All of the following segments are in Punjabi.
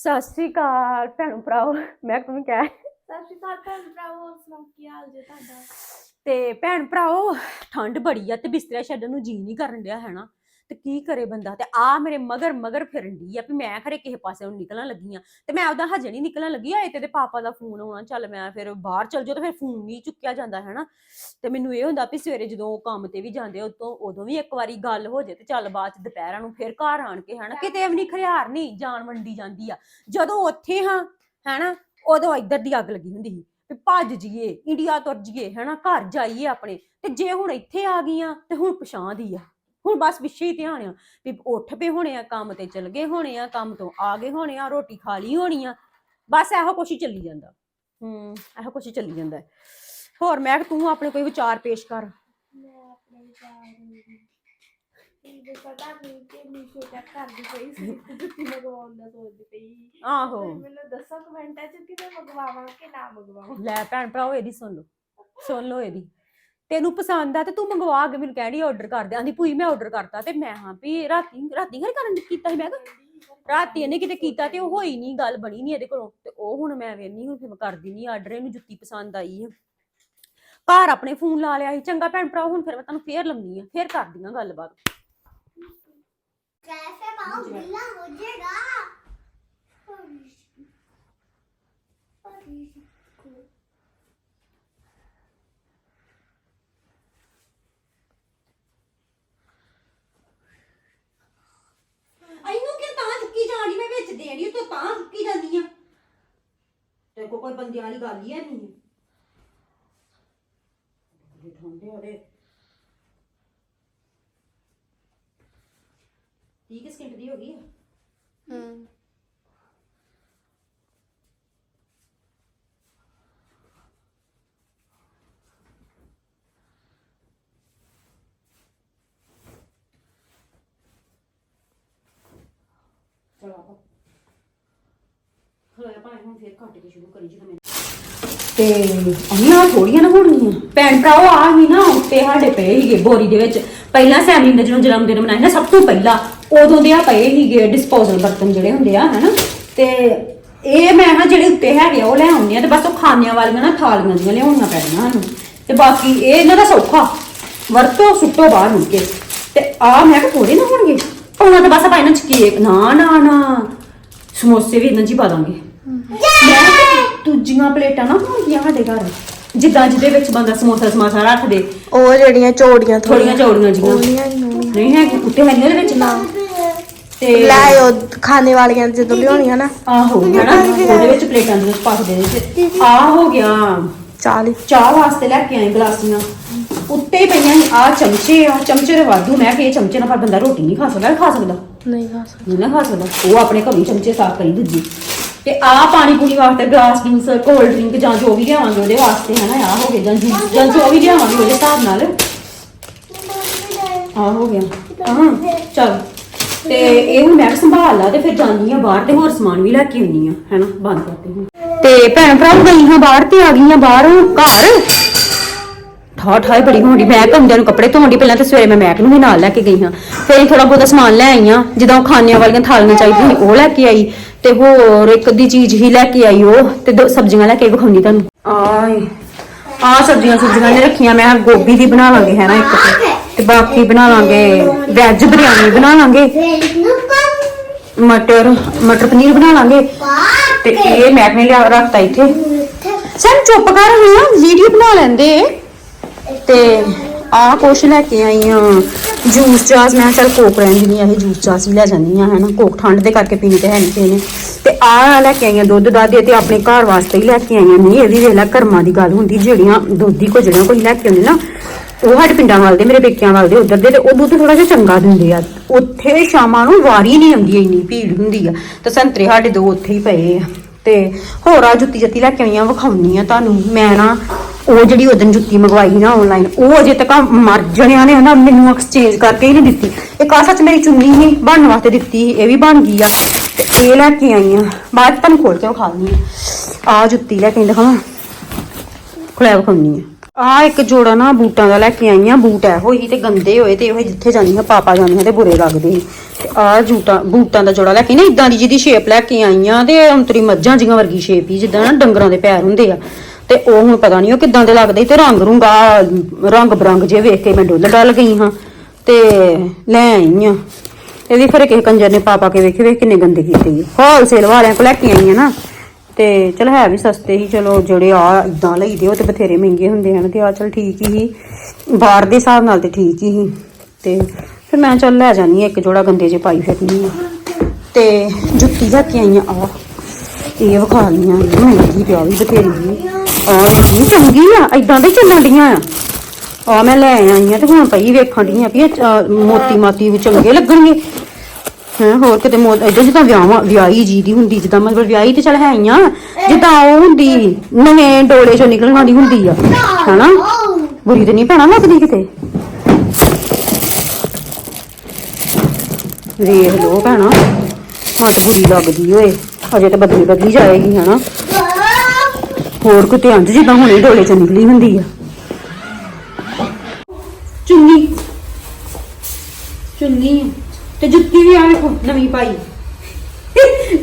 ਸਤਿ ਸ੍ਰੀ ਅਕਾਲ ਭੈਣੋ ਭਰਾਓ ਮੈਂ ਤੁਹਾਨੂੰ ਕਹਿ ਸਤਿ ਸ਼੍ਰੀ ਅਕਾਲ ਭੈਣ ਭਰਾਵੋ ਸੁਣਾਓ ਕੀ ਹਾਲ ਜੇ ਤੁਹਾਡਾ? ਤੇ ਭੈਣ ਭਰਾਓ ਠੰਡ ਬੜੀ ਆ ਤੇ ਬਿਸਤਰਾ ਛੱਡਣ ਨੂੰ ਜੀ ਨਹੀਂ ਕਰਨ ਡਿਆ ਹੈਨਾ ਤੇ ਕੀ ਕਰੇ ਬੰਦਾ? ਤੇ ਆ ਮੇਰੇ ਮਗਰ ਮਗਰ ਫਿਰਨ ਡਈ ਆ ਵੀ ਮੈਂ ਖਰੇ ਕਿਸੇ ਪਾਸੇ ਨੂੰ ਨਿਕਲਣ ਲੱਗੀ ਆ। ਤੇ ਮੈਂ ਉਹਦਾ ਹਜੇ ਨਹੀਂ ਨਿਕਲਣ ਲੱਗੀ ਆ ਤੇ ਪਾਪਾ ਦਾ ਫੋਨ ਆਉਣਾ, ਚੱਲ ਮੈਂ ਫਿਰ ਬਾਹਰ ਚਲ ਜਾਓ ਤੇ ਫਿਰ ਫੋਨ ਨਹੀਂ ਚੁੱਕਿਆ ਜਾਂਦਾ, ਹੈਨਾ? ਤੇ ਮੈਨੂੰ ਇਹ ਹੁੰਦਾ ਵੀ ਸਵੇਰੇ ਜਦੋਂ ਕੰਮ ਤੇ ਵੀ ਜਾਂਦੇ ਉਦੋਂ ਉਦੋਂ ਵੀ ਇੱਕ ਵਾਰੀ ਗੱਲ ਹੋ ਜੇ ਤੇ ਚੱਲ ਬਾਅਦ ਚ ਦੁਪਹਿਰਾਂ ਨੂੰ ਫਿਰ ਘਰ ਆਣ ਕੇ, ਹੈਨਾ? ਕਿਤੇ ਵੀ ਨਹੀਂ ਖਰਿਆਰ ਨਹੀਂ ਜਾਨ ਵੰਡੀ ਜਾਂਦੀ ਆ। ਜਦੋਂ ਉੱਥੇ ਹਾਂ, ਹੈਨਾ? ਉਦੋਂ ਇੱਧਰ ਦੀ ਅੱਗ ਲੱਗੀ ਹੁੰਦੀ ਸੀ ਵੀ ਭੱਜ ਜੀਏ ਇੰਡੀਆ ਤੁਰ ਜੀਏ ਹੈਨਾ? ਘਰ ਜਾਈਏ ਆਪਣੇ। ਤੇ ਜੇ ਹੁਣ ਇੱਥੇ ਆ ਗਈਆਂ ਤੇ ਹੁਣ ਪਛਾਣ ਦੀ ਆ। ਹੁਣ ਬਸ ਪਿੱਛੇ ਹੀ ਧਿਆਨ ਆ ਵੀ ਉੱਠ ਪਏ ਹੋਣੇ ਆ ਕੰਮ ਤੇ ਚਲ ਗਏ ਹੋਣੇ ਆ ਕੰਮ ਤੋਂ ਆ ਗਏ ਹੋਣੇ ਆ ਰੋਟੀ ਖਾ ਲਈ ਹੋਣੀ ਆ ਬਸ ਇਹੋ ਕੁਛ ਹੀ ਚੱਲੀ ਜਾਂਦਾ। ਹੂੰ। ਇਹੋ ਕੁਛ ਹੀ ਚੱਲੀ ਜਾਂਦਾ ਹੈ। ਹੋਰ ਮੈਂ ਕਿਹਾ ਤੂੰ ਆਪਣੇ ਕੋਈ ਵਿਚਾਰ ਪੇਸ਼ ਕਰ। ਮੈਂ ਆਪਣੇ ਵਿਚਾਰ ਆਹੋ। ਮੈਨੂੰ ਦੱਸੋ ਕਮੈਂਟਾਂ 'ਚ ਕਿ ਮੈਂ ਮੰਗਵਾਵਾਂ ਕਿ ਨਾ ਮੰਗਵਾਵਾਂ। ਲੈ ਭੈਣ ਭਰਾਓ ਇਹਦੀ ਸੁਣ ਲਓ। ਸੁਣ ਲਓ ਇਹਦੀ। ਤੈਨੂੰ ਪਸੰਦ ਆ ਤੇ ਤੂੰ ਮੰਗਵਾ ਕੇ ਮੈਨੂੰ ਕਹਿਣੀ ਆਰਡਰ ਕਰ ਦੇ ਆਂਦੀ ਭੂਈ ਮੈਂ ਆਰਡਰ ਕਰਤਾ ਤੇ ਮੈਂ ਹਾਂ ਵੀ ਰਾਤੀ ਰਾਤੀ ਘਰ ਕਰਨ ਦੀ ਕੀਤਾ ਸੀ ਮੈਂ ਕਿਹਾ ਰਾਤੀ ਇਹਨੇ ਕਿਤੇ ਕੀਤਾ ਤੇ ਉਹ ਹੋਈ ਨਹੀਂ ਗੱਲ ਬਣੀ ਨਹੀਂ ਇਹਦੇ ਕੋਲੋਂ ਤੇ ਉਹ ਹੁਣ ਮੈਂ ਵੇਖਨੀ ਹੁਣ ਫਿਰ ਮੈਂ ਕਰਦੀ ਨਹੀਂ ਆਰਡਰ ਇਹਨੂੰ ਜੁੱਤੀ ਪਸੰਦ ਆਈ ਹੈ ਘਰ ਆਪਣੇ ਫੋਨ ਲਾ ਲਿਆ ਸੀ ਚੰਗਾ ਭੈਣ ਭਰਾ ਹੁਣ ਫਿਰ ਮੈਂ ਤੁਹਾਨੂੰ ਫੇਰ ਲੰਮੀ ਆ ਫੇਰ ਕਰਦੀ ਆ ਗੱਲਬਾਤ कैसे पाँव गीला हो जाएगा ਤੇ ਕੋ ਕੋਈ ਬੰਦਿਆਂ ਵਾਲੀ ਗੱਲ ਹੀ ਹੈ ਨਹੀਂ ਬੜੇ ਠੰਡੇ ਹੋਰੇ 30 ਸਕਿੰਟ ਦੀ ਹੋ ਗਈ ਆ ਹੂੰ ਚਲ ਆਪਾਂ ਹਲੇ ਭਾਵੇਂ ਹੁਣ ਫੇਰ ਕੱਟ ਕੇ ਸ਼ੁਰੂ ਕਰੀ ਜਦੋਂ ਮੈਂ ਤੇ ਅੰਨਾ ਥੋੜੀਆਂ ਨਾ ਹੋਣਗੀਆਂ। ਭੈਣ ਭਰਾਓ ਆ ਹੀ ਨਾ ਉੱਤੇ ਸਾਡੇ ਪਏ ਸੀਗੇ ਬੋਰੀ ਦੇ ਵਿੱਚ। ਪਹਿਲਾਂ ਸੈਮਲੀ ਨੇ ਜਦੋਂ ਜਨਮ ਦਿਨ ਮਨਾਇਆ ਨਾ, ਸਭ ਤੋਂ ਪਹਿਲਾਂ ਉਦੋਂ ਦੇ ਆ ਪਏ ਸੀਗੇ ਡਿਸਪੋਜ਼ਲ ਬਰਤਨ ਜਿਹੜੇ ਹੁੰਦੇ ਆ, ਹਨਾ? ਤੇ ਇਹ ਮੈਂ ਨਾ ਜਿਹੜੇ ਉੱਤੇ ਹੈਗੇ ਆ, ਉਹ ਲੈ ਆਉਂਦੀ ਆ ਤੇ ਬਸ ਉਹ ਖਾਣਿਆਂ ਵਾਲੀਆਂ ਨਾ, ਥਾਲੀਆਂ ਦੀਆਂ ਲਿਆਉਣੀਆਂ ਪੈਣੀਆਂ ਸਾਨੂੰ। ਤੇ ਬਾਕੀ ਇਹ ਇਹਨਾਂ ਦਾ ਸੌਖਾ। ਵਰਤੋ, ਸੁੱਟੋ ਬਾਹਰ ਮੁੜ ਕੇ। ਤੇ ਆ ਮੈਂ ਕਿਹਾ ਥੋੜੇ ਨਾ ਹੋਣਗੇ। ਉਹਨਾਂ ਤਾਂ ਬਸ ਆਪਾਂ ਇਹਨਾਂ ਚ ਕੇਕ ਨਾ ਨਾ ਨਾ। ਸਮੋਸੇ ਵੀ ਇਹਨਾਂ ਚ ਹੀ ਪਾ ਦਾਂਗੇ। ਮੈਂ ਕਿਹਾ ਦੂਜੀਆਂ ਪਲੇਟਾਂ ਨਾ ਹੋਣਗੀਆਂ ਸਾਡੇ ਘਰ। ਜਿੱਦਾਂ ਜਿਹਦੇ ਵਿੱਚ ਬੰਦਾ ਸਮੋਸਾ ਸਮਾਸਾ ਰੱਖ ਦੇ। ਉਹ ਜਿਹੜੀਆਂ ਚੋੜੀਆਂ ਥੋੜੀਆਂ। ਚੌੜੀਆਂ ਹੀ ਹੋਣੀਆਂ। ਨਹੀਂ ਹੈ ਉੱਤੇ ਹੈ ਉਹਦੇ ਵਿੱਚ? ਨਾ। ਤੇ ਲੈ ਉਹ ਖਾਣੇ ਵਾਲੀਆਂ ਜਦੋਂ ਲਿਆਉਣੀਆਂ ਨਾ। ਆਹੋ ਹਨਾ? ਉਹਦੇ ਵਿੱਚ ਪਲੇਟਾਂ ਦੇ ਵਿੱਚ ਪਾ ਕੇ ਦੇ ਦੇ ਆ ਹੋ ਗਿਆ। 40 ਚਾਹ ਵਾਸਤੇ ਲੈ ਕੇ ਆਏ ਗਲਾਸੀਆਂ। ਉੱਤੇ ਹੀ ਪਈਆਂ ਸੀ। ਆ ਚਮਚੇ ਆ ਚਮਚੇ ਦੇ ਵਾਧੂ। ਮੈਂ ਕਿ ਇਹ ਚਮਚੇ ਨਾਲ ਪਰ ਬੰਦਾ ਰੋਟੀ ਨਹੀਂ ਖਾ ਸਕਦਾ। ਖਾ ਸਕਦਾ। ਨਹੀਂ ਖਾ ਸਕਦਾ। ਨਹੀਂ ਨਾ ਖਾ ਸਕਦਾ। ਉਹ ਆਪਣੇ ਘਰੋਂ ਚਮਚੇ ਸਾਫ਼ ਕਰੀ ਦੂਜੀ। ਤੇ ਆ ਪਾਣੀ ਪੂਣੀ ਵਾਸਤੇ ਗਲਾਸ ਜੂਸ ਕੋਲਡ ਡਰਿੰਕ ਜਾਂ ਜੋ ਵੀ ਲਿਆਵਾਂਗੇ ਉਹਦੇ ਵਾਸਤੇ ਹਨਾ ਆ ਹੋ ਗਏ ਜਾਂ ਜੂਸ ਜਾਂ ਜੋ ਵੀ ਲਿਆਵਾਂਗੇ ਉਹਦੇ ਹਿਸਾਬ ਨਾਲ। ਆ ਹੋ ਗਿਆ। ਹਾਂ ਚਲ। ਤੇ ਇਹ ਹੁਣ ਮੈਂ ਸੰਭਾਲ ਲਾ ਤੇ ਫਿਰ ਜਾਂਦੀ ਆ ਬਾਹਰ ਤੇ ਹੋਰ ਸਮਾਨ ਵੀ ਲੈ ਕੇ ਆਉਣੀ ਆ ਹੈਨਾ ਬੰਦ ਕਰਦੇ ਹੁਣ। ਤੇ ਭੈਣ ਭਰਾ ਗਈ ਹਾਂ ਬਾਹਰ ਤੇ ਆ ਗਈਆਂ ਬਾਹਰੋਂ ਘਰ। ਠਾ ਠਾਈ ਬੜੀ ਹੋਣੀ ਮੈਂ ਕੰਦਿਆਂ ਨੂੰ ਕੱਪੜੇ ਧੋਣ ਦੀ ਪਹਿਲਾਂ ਤੇ ਸਵੇਰੇ ਮੈਂ ਮੈਕ ਨੂੰ ਵੀ ਨਾਲ ਲੈ ਕੇ ਗਈ ਹਾਂ। ਫਿਰ ਥੋੜਾ ਬਹੁਤਾ ਸਮਾਨ ਲੈ ਆਈ ਹਾਂ ਜਦੋਂ ਖਾਣਿਆਂ ਵਾਲੀਆਂ ਥਾਲੀਆਂ ਚਾਹੀਦੀਆਂ ਉਹ ਲੈ ਕੇ ਆਈ। ਤੇ ਹੋਰ ਇੱਕ ਅੱਧੀ ਚੀਜ਼ ਹੀ ਲੈ ਕੇ ਆਈ ਉਹ ਤੇ ਦੋ ਸਬਜ਼ੀਆਂ ਲੈ ਕੇ ਵਿਖਾਉਂਦੀ ਤੁਹਾਨੂੰ। ਆਏ ਆ ਸਬਜ਼ੀਆਂ ਸੁਬਜ਼ੀਆਂ ਨੇ ਰੱਖੀਆਂ ਮੈਂ ਗੋਭੀ ਦੀ ਬਣਾ ਲਾਂਗੇ ਹੈ ਨਾ ਇੱਕ ਤੇ। ਤੇ ਬਾਕੀ ਬਣਾ ਲਾਂਗੇ ਵੈਜ ਬਿਰਿਆਨੀ ਬਣਾ ਲਾਂਗੇ। ਮਟਰ ਮਟਰ ਪਨੀਰ ਬਣਾ ਲਾਂਗੇ। ਤੇ ਇਹ ਮੈਂ ਨੇ ਲਿਆ ਰੱਖਤਾ ਇੱਥੇ। ਸਨ ਚੁੱਪ ਕਰ ਹੁਣ ਵੀਡੀਓ ਬਣਾ ਲੈਂਦੇ। ਤੇ ਆ ਕੁਛ ਲੈ ਕੇ ਆਈ ਆ। ਜੂਸ ਚਾਸ ਮੈਂ ਕਿਹਾ ਚੱਲ ਕੋਕ ਰਹਿਣ ਨਹੀਂ ਇਹ ਜੂਸ ਚਾਸ ਹੀ ਲੈ ਜਾਂਦੀ ਆ ਹਨਾ। ਕੋਕ ਠੰਡ ਦੇ ਕਰਕੇ ਪੀਣੀ ਤੇ ਹੈ ਨਹੀਂ ਕਿਸੇ ਤੇ ਆ ਲੈ ਕੇ ਆਈਆਂ ਦੁੱਧ ਦਾਦੇ ਤੇ ਆਪਣੇ ਘਰ ਵਾਸਤੇ ਹੀ ਲੈ ਕੇ ਆਈਆਂ ਨਹੀਂ ਇਹਦੀ ਵੀ ਵੇਲਾ ਕਰਮਾਂ ਦੀ ਗੱਲ ਹੁੰਦੀ, ਜਿਹੜੀਆਂ ਦੁੱਧ ਦੀ ਕੋ ਜਿਹੜੀਆਂ ਕੋਈ ਲੈ ਕੇ ਆਉਂਦੇ ਨਾ, ਉਹ ਸਾਡੇ ਪਿੰਡਾਂ ਵੱਲ ਦੇ, ਮੇਰੇ ਪੇਕਿਆਂ ਵੱਲ ਦੇ, ਉਧਰ ਦੇ, ਤੇ ਉਹ ਦੁੱਧ ਥੋੜਾ ਜਿਹਾ ਚੰਗਾ ਦਿੰਦੇ ਆ। ਉੱਥੇ ਸ਼ਾਮਾਂ ਨੂੰ ਵਾਰੀ ਨਹੀਂ ਆਉਂਦੀ, ਇੰਨੀ ਭੀੜ ਹੁੰਦੀ ਆ। ਤੇ ਸੰਤਰੇ ਸਾਡੇ ਦੋ ਉੱਥੇ ਹੀ ਪਏ ਆ। ਤੇ ਹੋਰ ਆ ਜੁੱਤੀ ਜੱਤੀ ਲੈ ਕੇ ਆਈਆਂ, ਵਿਖਾਉਣੀ ਆ ਤੁਹਾਨੂੰ। ਮੈਂ ਨਾ ਉਹ ਜਿਹੜੀ ਉਦੋਂ ਜੁੱਤੀ ਮੰਗਵਾਈ ਨਾ ਆਨਲਾਈਨ ਉਹ ਅਜੇ ਤੱਕ ਮਰ ਜਣਿਆਂ ਨੇ ਨਾ ਮੈਨੂੰ ਐਕਸਚੇਂਜ ਕਰਕੇ ਹੀ ਨਹੀਂ ਦਿੱਤੀ। ਇੱਕ ਆ ਸੱਚ ਮੇਰੀ ਚੁੰਨੀ ਸੀ, ਬਣਨ ਵਾਸਤੇ ਦਿੱਤੀ ਸੀ, ਇਹ ਵੀ ਬਣ ਗਈ ਆ। ਤੇ ਇਹ ਲੈ ਕੇ ਆਈ ਆ। ਬਾਅਦ ਤੁਹਾਨੂੰ ਖੋਲ ਕੇ ਵਿਖਾ ਦਿੰਦੀ ਆ। ਆ ਜੁੱਤੀ ਲੈ ਕੇ ਦਿਖਾਵਾਂ। ਖੁਲਾ ਵਿਖਾਉਣੀ ਆ। ਆ ਇੱਕ ਜੋੜਾ ਨਾ ਬੂਟਾਂ ਦਾ ਲੈ ਕੇ ਆਈ ਆ, ਬੂਟ ਐ ਹੋਈ ਤੇ ਗੰਦੇ ਹੋਏ ਤੇ ਉਹ ਜਿੱਥੇ ਹਾਂ ਪਾਪਾ ਜਾਂਦੀ ਹਾਂ ਤੇ ਬੁਰੇ ਲੱਗਦੇ ਸੀ ਤੇ ਆ ਜੂਟਾਂ, ਬੂਟਾਂ ਦਾ ਜੋੜਾ ਲੈ ਕੇ ਨਾ ਇਦਾਂ ਦੀ ਜਿਹਦੀ ਸ਼ੇਪ ਲੈ ਕੇ ਆਈ ਆ ਤੇ ਅੰਤਰੀ ਮੱਝਾਂ ਜੀਆਂ ਵਰਗੀ ਸ਼ੇਪ ਹੀ ਜਿੱਦਾਂ ਨਾ ਡੰਗਰਾਂ ਦੇ ਪੈਰ ਹੁੰਦੇ ਆ। ਤੇ ਉਹ ਹੁਣ ਪਤਾ ਨਹੀਂ ਉਹ ਕਿਦਾਂ ਦੇ ਲੱਗਦੇ ਤੇ ਰੰਗ ਰੁੰਗਾ ਰੰਗ ਬਰੰਗ ਜੇ ਵੇਖ ਕੇ ਮੈਂ ਡੁੱਲ ਡਲ ਗਈ ਹਾਂ ਤੇ ਲੈ ਆਈ ਆ ਇਹਦੀ ਫਿਰ ਕਿਸੇ ਕੰਜਰ ਨੇ ਪਾਪਾ ਕੇ ਵੇਖੇ ਵੇਖ ਕਿੰਨੇ ਗੰਦੇ ਕੀਤੇ ਹੋਲਸੇਲ ਵਾਲਿਆਂ ਕੋਲ ਲੈ ਕੇ ਆਈਆਂ ਨਾ, ਤੇ ਚਲ ਹੈ ਵੀ ਸਸਤੇ ਹੀ ਚਲੋ ਜਿਹੜੇ ਆ ਇਦਾਂ ਲਈਦੇ ਉਹ ਤੇ ਬਥੇਰੇ ਮਹਿੰਗੇ ਹੁੰਦੇ ਹਨ ਤੇ ਆ ਚਲ ਠੀਕ ਹੀ ਬਾਹਰ ਦੇ ਹਿਸਾਬ ਨਾਲ ਤੇ ਠੀਕ ਹੀ ਸੀ। ਤੇ ਫਿਰ ਮੈਂ ਚੱਲ ਲੈ ਜਾਨੀ ਆ ਇੱਕ ਜੋੜਾ ਗੰਦੇ ਜੇ ਪਾਈ ਫਿਰਨੀ ਆ ਤੇ ਜੁੱਤੀ ਲੈ ਕੇ ਆਈਆਂ ਆ ਇਹ ਵਿਖਾ ਲੀਆਂ ਮਹਿੰਗੀ ਪਿਆ ਵੀ ਬਥੇਰੀ ਜੀ ਆ ਚੰਗੀ ਆ ਇਦਾਂ ਦੇ ਚੱਲਣ ਡੀਆਂ ਆ। ਆ ਮੈਂ ਲੈ ਆਈ ਆ ਤੇ ਹੁਣ ਪਈ ਵੇਖਣ ਡੀਆਂ ਵੀ ਇਹ ਚ- ਮੋਤੀ ਮਾਤੀ ਵੀ ਚੰਗੇ ਲੱਗਣਗੇ। ਹਾਂ, ਹੋਰ ਕਿਤੇ ਮੋ ਇਦਾਂ ਜਿੱਦਾਂ ਵਿਆਹ, ਵਿਆਹੀ ਜੀ ਦੀ ਹੁੰਦੀ, ਜਿੱਦਾਂ ਮਤਲਬ ਵਿਆਹੀ ਤੇ ਚੱਲ ਹੈ ਹੀ ਆ, ਜਿੱਦਾਂ ਉਹ ਹੁੰਦੀ, ਨਵੇਂ ਡੋਲੇ ਚੋਂ ਨਿਕਲਣ ਵਾਲੀ ਹੁੰਦੀ ਆ। ਹਨਾ? ਬੁਰੀ ਤੇ ਨਹੀਂ ਭੈਣਾ ਲੱਗਦੀ ਕਿਤੇ? ਵੇਖ ਲੋ ਭੈਣਾ ਮਤ ਬੁਰੀ ਲੱਗਦੀ ਓਏ ਅਜੇ ਤਾਂ ਬਦਲੀ ਬਦਲੀ ਜਾਏਗੀ, ਹਨਾ? ਹੋਰ ਕਿਤੇ ਅੰਜ ਜਿੱਦਾਂ ਹੁਣੇ ਡੋਲੇ ਚੋਂ ਨਿਕਲੀ ਹੁੰਦੀ ਆ। ਚੁੰਨੀ। ਚੁੰਨੀ ਤੇ ਜੁੱਤੀ ਵੀ ਆ ਵੇਖੋ, ਨਵੀਂ ਪਾਈ।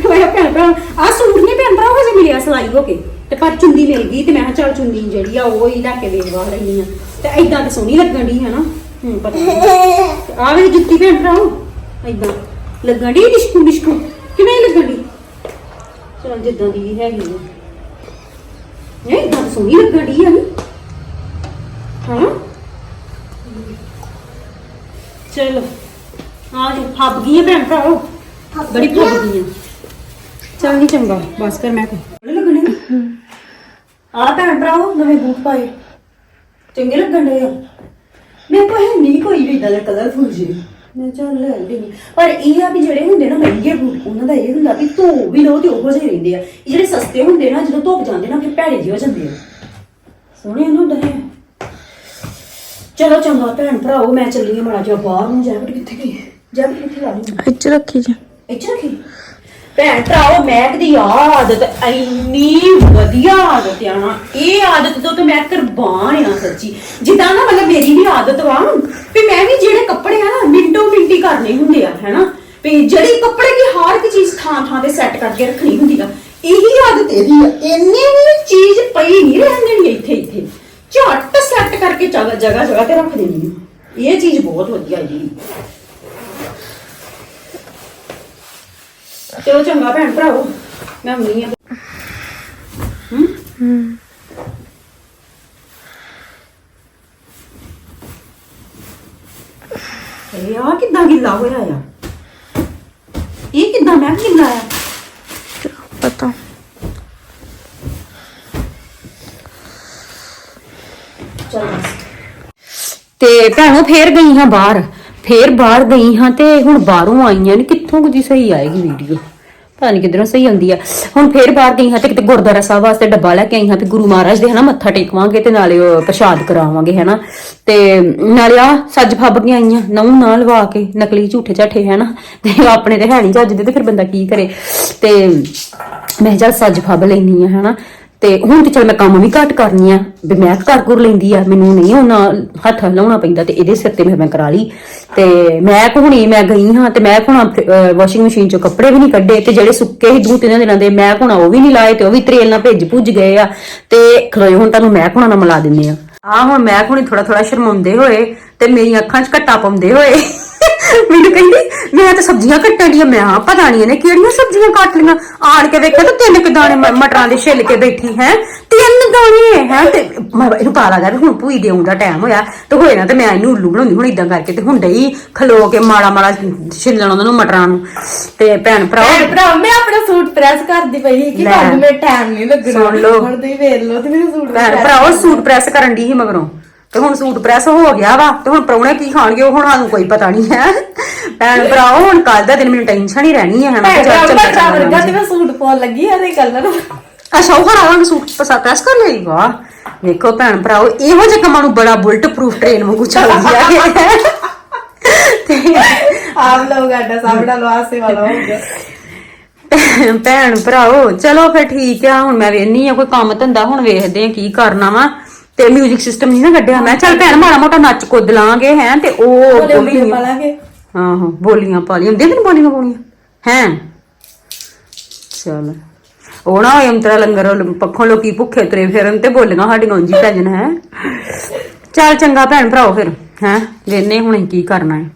ਮੈਂ ਭੈਣ ਭਰਾ ਆ ਸੂਟ ਨਹੀਂ ਭੈਣ ਭਰਾ ਹਜੇ ਮਿਲਿਆ ਸਲਾਈ ਹੋ ਕੇ। ਤੇ ਪਰ ਚੁੰਨੀ ਮਿਲ ਗਈ ਤੇ ਮੈਂ ਕਿਹਾ, ਚੱਲ ਚੁੰਨੀ ਜਿਹੜੀ ਆ, ਉਹ ਹੀ ਲੈ ਕੇ ਵੇਖਵਾ ਰਹੀ ਆ। ਤੇ ਐਦਾਂ ਤੇ ਸੋਹਣੀ ਲੱਗਣ ਦੀ ਹੈ ਨਾ। ਹੁਣ ਪਤਾ ਆ ਵੇ ਜੁੱਤੀ ਭੈਣ ਭਰਾ ਐਦਾਂ ਲੱਗਣ ਦੀ ਡਿਸ਼ਕੂ ਡਿਸ਼ਕੂ ਕਿਵੇਂ ਲੱਗਣ ਦੀ ਚਲ ਜਿੱਦਾਂ ਦੀ ਹੈਗੀ ਆ। ਇਦਾਂ ਤਾਂ ਸੋਹਣੀ ਲੱਗਣ ਆ ਨੀ ਹਾਂ? ਚਲੋ। ਆ ਜੀ ਫੱਬ ਗਈ ਹੈ ਭੈਣ ਭਰਾਓ। ਬੜੀ ਫੱਬ ਗਈ ਹੈ ਚੱਲ ਨਹੀਂ ਚੰਗਾ ਬਸ ਕਰ ਮੈਂ ਕੋਈ ਲੱਗਣੇ ਆ। ਭੈਣ ਭਰਾਓ ਨਵੇਂ ਬੂਟ ਪਾਏ। ਚੰਗੇ ਲੱਗਣ ਦੇ ਆ। ਮੈਂ ਕੋਈ ਨਹੀਂ ਕੋਈ ਵੀ ਇਦਾਂ ਦਾ ਕਲਰਫੁਲ ਜੀ ਮੈਂ ਚੱਲ ਲੈ ਲੈਣੀ ਪਰ ਇਹ ਆ ਵੀ ਜਿਹੜੇ ਹੁੰਦੇ ਨਾ ਮਹਿੰਗੇ ਬੂਟ ਉਹਨਾਂ ਦਾ ਇਹ ਹੁੰਦਾ ਵੀ ਧੋ ਵੀ ਲਓ ਤੇ ਉਹੋ ਜਿਹੇ ਰਹਿੰਦੇ ਆ। ਇਹ ਜਿਹੜੇ ਸਸਤੇ ਹੁੰਦੇ ਨਾ ਜਦੋਂ ਧੁੱਪ ਜਾਂਦੇ ਨਾ ਫਿਰ ਭੈੜੇ ਜਿਹੇ ਹੋ ਜਾਂਦੇ ਆ। ਸੋਹਣੇ ਨਾ ਹੁੰਦਾ ਹੈ ਚਲੋ ਚੰਗਾ ਭੈਣ ਭਰਾਓ ਮੈਂ ਚੱਲੀ ਹਾਂ ਮਾੜਾ ਜਿਹਾ ਬਾਹਰ ਨੂੰ ਜੈਕਟ ਕਿੱਥੇ ਗਈ? ਜੈਕਟ ਕਿੱਥੇ ਲਾ ਲਈ? ਇੱਚ ਰੱਖੀ ਜੀ। ਇੱਥੇ ਰੱਖੀ? ਭੈਣ ਭਰਾਓ ਮੈਕ ਦੀ ਆਦਤ, ਇੰਨੀ ਵਧੀਆ ਆਦਤ ਆ ਨਾ, ਇਹ ਆਦਤ ਤੋਂ ਤਾਂ ਮੈਂ ਕੁਰਬਾਨ ਆ ਸੱਚੀ। ਜਿੱਦਾਂ ਨਾ ਮਤਲਬ ਮੇਰੀ ਵੀ ਆਦਤ ਵਾ, ਵੀ ਮੈਂ ਵੀ ਜਿਹੜੇ ਕੱਪੜੇ ਆ ਨਾ, ਮਿੰਟੋ ਮਿੰਟੀ ਕਰਨੇ ਹੁੰਦੇ ਆ, ਹੈਨਾ? ਵੀ ਜਿਹੜੀ ਕੱਪੜੇ ਦੀ ਹਰ ਇੱਕ ਚੀਜ਼ ਥਾਂ ਥਾਂ ਤੇ ਸੈੱਟ ਕਰਕੇ ਰੱਖਣੀ ਹੁੰਦੀ ਆ, ਇਹੀ ਆਦਤ ਇਹਦੀ ਆ। ਇੰਨੀ ਵੀ ਚੀਜ਼ ਪਈ ਨਹੀਂ ਰਹਿਣ ਦੇਣੀ ਇੱਥੇ ਇੱਥੇ। ਝੱਟ ਸੈੱਟ ਕਰਕੇ ਜਗ੍ਹਾ ਜਗ੍ਹਾ ਤੇ ਰੱਖ ਦੇਣੀ ਇਹ ਚੀਜ਼ ਬਹੁਤ ਵਧੀਆ ਜੀ। ਚਲੋ ਚੰਗਾ ਭੈਣ ਭਰਾਓ। ਮੈਂ ਹੁੰਨੀ ਆ ਹੂੰ? ਇਹ ਆ ਕਿੱਦਾਂ ਗਿੱਲਾ ਹੋਇਆ ਆ? ਇਹ ਕਿੱਦਾਂ ਮੈਂ ਗਿੱਲਾ ਆ? ਪਤਾ। ਤੇ ਭੈਣੋ ਫੇਰ ਗਈ ਹਾਂ ਬਾਹਰ। ਫੇਰ ਬਾਹਰ ਗਈ ਹਾਂ ਤੇ ਹੁਣ ਬਾਹਰੋਂ ਆਈਆਂ ਨੇ। ਕਿੱਥੋਂ ਕੁ ਦੀ ਸਹੀ ਆਏਗੀ ਵੀਡੀਓ ਪਤਾ ਨਹੀਂ ਕਿਧਰੋਂ ਸਹੀ ਆਉਂਦੀ ਆ। ਹੁਣ ਫੇਰ ਬਾਹਰ ਗਈ ਹਾਂ ਤੇ ਕਿਤੇ ਗੁਰਦੁਆਰਾ ਸਾਹਿਬ ਵਾਸਤੇ ਡੱਬਾ ਲੈ ਕੇ ਆਈ ਹਾਂ ਤੇ ਗੁਰੂ ਮਹਾਰਾਜ ਦੇ ਹਨਾ ਮੱਥਾ ਟੇਕਵਾਂਗੇ ਤੇ ਨਾਲੇ ਪ੍ਰਸ਼ਾਦ ਕਰਾਵਾਂਗੇ ਹਨਾ। ਤੇ ਨਾਲੇ ਆ ਸੱਜ ਫੱਬ ਕੇ ਆਈਆਂ, ਨਹੁੰ ਨਾ ਲਵਾ ਕੇ ਨਕਲੀ ਝੂਠੇ ਝਾਠੇ ਹਨਾ। ਤੇ ਆਪਣੇ ਤੇ ਹੈ ਨਹੀਂ ਜੱਜ ਦੇ ਤੇ ਫਿਰ ਬੰਦਾ ਕੀ ਕਰੇ। ਤੇ ਮੈਂ ਜਦ ਸੱਜ ਫੱਬ ਲੈਣੀ ਆ ਹਨਾ। ਤੇ ਹੁਣ ਤੇ ਚਲ ਮੈਂ ਕੰਮ ਵੀ ਘੱਟ ਕਰਨੀ ਆ, ਵੀ ਮੈਂ ਘਰ ਕਰ ਲੈਂਦੀ ਆ, ਮੈਨੂੰ ਨਹੀਂ ਉਹਨਾਂ ਹੱਥ ਲਾਉਣਾ ਪੈਂਦਾ ਤੇ ਇਹਦੇ ਸਿਰ ਤੇ ਮੈਂ ਮੈਂ ਕਰਾ ਲਈ। ਤੇ ਮੈਂ ਹੁਣੀ ਮੈਂ ਗਈ ਹਾਂ ਤੇ ਮੈਂ ਹੁਣ ਵਾਸ਼ਿੰਗ ਮਸ਼ੀਨ ਚੋਂ ਕੱਪੜੇ ਵੀ ਨਹੀਂ ਕੱਢੇ ਤੇ ਜਿਹੜੇ ਸੁੱਕੇ ਸੀ ਦੋ ਤਿੰਨ ਦਿਨਾਂ ਦੇ ਮੈਂ ਹੁਣ ਉਹ ਵੀ ਨਹੀਂ ਲਾਏ ਤੇ ਉਹ ਵੀ ਤਰੇਲ ਨਾਲ ਭਿੱਜ ਭੁੱਜ ਗਏ ਆ। ਤੇ ਖਲੋਏ ਹੁਣ ਤੁਹਾਨੂੰ ਮੈਂ ਹੁਣਾਂ ਨਾਲ ਮਿਲਾ ਦਿੰਨੇ ਆ। ਆ ਹੁਣ ਮੈਂ ਹੁਣੀ ਥੋੜਾ ਥੋੜਾ ਸ਼ਰਮਾਉਂਦੇ ਹੋਏ ਤੇ ਮੇਰੀਆਂ ਅੱਖਾਂ 'ਚ ਘੱਟਾ ਪਾਉਂਦੇ ਹੋਏ। ਮੈਨੂੰ ਕਹਿੰਦੀ ਮੈਂ ਤਾਂ ਸਬਜ਼ੀਆਂ ਕੱਟਣ ਦੀਆਂ ਮੈਂ ਹਾਂ ਪਤਾ ਨਹੀਂ ਇਹਨੇ ਕਿਹੜੀਆਂ ਸਬਜ਼ੀਆਂ ਕੱਟ ਲੀਆਂ ਆਣ ਕੇ ਵੇਖਿਆ ਤਾਂ ਤਿੰਨ ਕੁ ਦਾਣੇ ਮ- ਮਟਰਾਂ ਦੇ ਛਿੱਲ ਕੇ ਬੈਠੀ ਹੈ। ਤਿੰਨ ਦਾਣੇ ਹੈ ਤੇ ਮੈਂ ਇਹਨੂੰ ਪਾ ਲੱਗਾ ਵੀ ਹੁਣ ਭੂਈ ਦਾ ਟਾਈਮ ਹੋਇਆ। ਤੇ ਹੋਏ ਨਾ ਤੇ ਮੈਂ ਇਹਨੂੰ ਉੱਲੂ ਬਣਾਉਂਦੀ ਹੁਣ ਇਦਾਂ ਕਰਕੇ ਤੇ ਹੁਣ ਡਈ ਖਲੋ ਕੇ ਮਾੜਾ ਮਾੜਾ ਛਿੱਲਣ ਉਹਨਾਂ ਨੂੰ ਮਟਰਾਂ ਨੂੰ। ਤੇ ਭੈਣ ਭਰਾ ਭੈਣ ਭਰਾ ਮੈਂ ਆਪਣਾ ਸੂਟ ਪ੍ਰੈਸ ਕਰਦੀ ਪਈ ਸੀ ਕਿ ਲੈ। ਤੁਹਾਨੂੰ ਮੇਰੇ ਟਾਈਮ ਨਹੀਂ ਲੱਗਣਾ। ਸੁਣ ਲਓ। ਹੁਣ ਤੁਸੀਂ ਵੇਖ ਲਓ ਤੇ ਮੈਨੂੰ ਸੂਟ ਭੈਣ ਭਰਾ ਉਹ ਸੂਟ ਪ੍ਰੈਸ ਕਰਨ ਦੀ ਸੀ ਮਗਰੋਂ। ਤੇ ਹੁਣ ਸੂਟ ਪ੍ਰੈਸ ਹੋ ਗਿਆ ਵਾ ਤੇ ਹੁਣ ਪ੍ਰਾਹੁਣੇ ਕੀ ਖਾਣਗੇ ਉਹ ਹੁਣ ਸਾਨੂੰ ਕੋਈ ਪਤਾ ਨਹੀਂ ਹੈ। ਭੈਣ ਭਰਾ ਹੁਣ ਕੱਲ ਦਾ ਦਿਨ ਮੈਨੂੰ ਟੈਨਸ਼ਨ ਹੀ ਰਹਿਣੀ ਹੈ ਭਰਾ ਚੱਲ ਚੱਲ ਤੇ ਮੈਂ ਸੂਟ ਪਾਉਣ ਲੱਗੀ ਇਹਦੇ ਕਲਰ ਅੱਛਾ ਉਹ ਹਰਾਵਾਂਗੇ ਸੂਟ ਪਸਾ ਪ੍ਰੈਸ ਕਰ ਲਈ? ਵਾਹ। ਵੇਖੋ ਭੈਣ ਭਰਾਓ ਇਹੋ ਜਿਹੇ ਕੰਮਾਂ ਨੂੰ ਬੜਾ ਬੁਲਟ ਪ੍ਰੂਫ ਟ੍ਰੇਨ ਵਾਂਗੂ ਚੱਲਦੀ ਆ। ਤੇ ਆਪ ਲੋਗ ਆਡਾ ਸਾਹਮਣਾ ਲਵਾਸੇ ਵਾਲਾ ਹੋ ਗਿਆ। ਭੈਣ ਭਰਾਓ ਚਲੋ ਫਿਰ ਠੀਕ ਆ ਹੁਣ ਮੈਂ ਵੇਹਨੀ ਆ ਕੋਈ ਕੰਮ ਧੰਦਾ ਹੁਣ ਵੇਖਦੇ ਆ ਕੀ ਕਰਨਾ ਵਾ। ਤੇ 뮤직 ਸਿਸਟਮ ਨਹੀਂ ਨਾ ਕੱਢਿਆ। ਮੈਂ ਚੱਲ ਭੈਣ ਮਾੜਾ ਮੋਟਾ ਨੱਚ ਕੁੱਦ ਲਾਂਗੇ ਹੈ ਤੇ ਉਹ ਬੋਲੇ ਬੋਲੀਆਂ ਪਾ ਹੁੰਦੀ ਤੈਨੂੰ ਬੋਲੀਆਂ ਪਾਉਣੀਆਂ ਹੈ? ਚਲ। ਉਹ ਨਾ ਅੰਤਰਾ ਲੰਗਰ ਪੱਖੋਂ ਲੋਕੀ ਭੁੱਖੇ ਤੁਰੇ ਫਿਰਨ ਤੇ ਬੋਲੀਆਂ ਸਾਡੀਆਂ ਉਂਝ ਹੀ ਭਜਨ ਹੈ। ਚੱਲ ਚੰਗਾ ਭੈਣ ਭਰਾਓ ਫਿਰ ਹੈ। ਵੇਨੇ ਹੁਣ ਕੀ ਕਰਨਾ ਹੈ।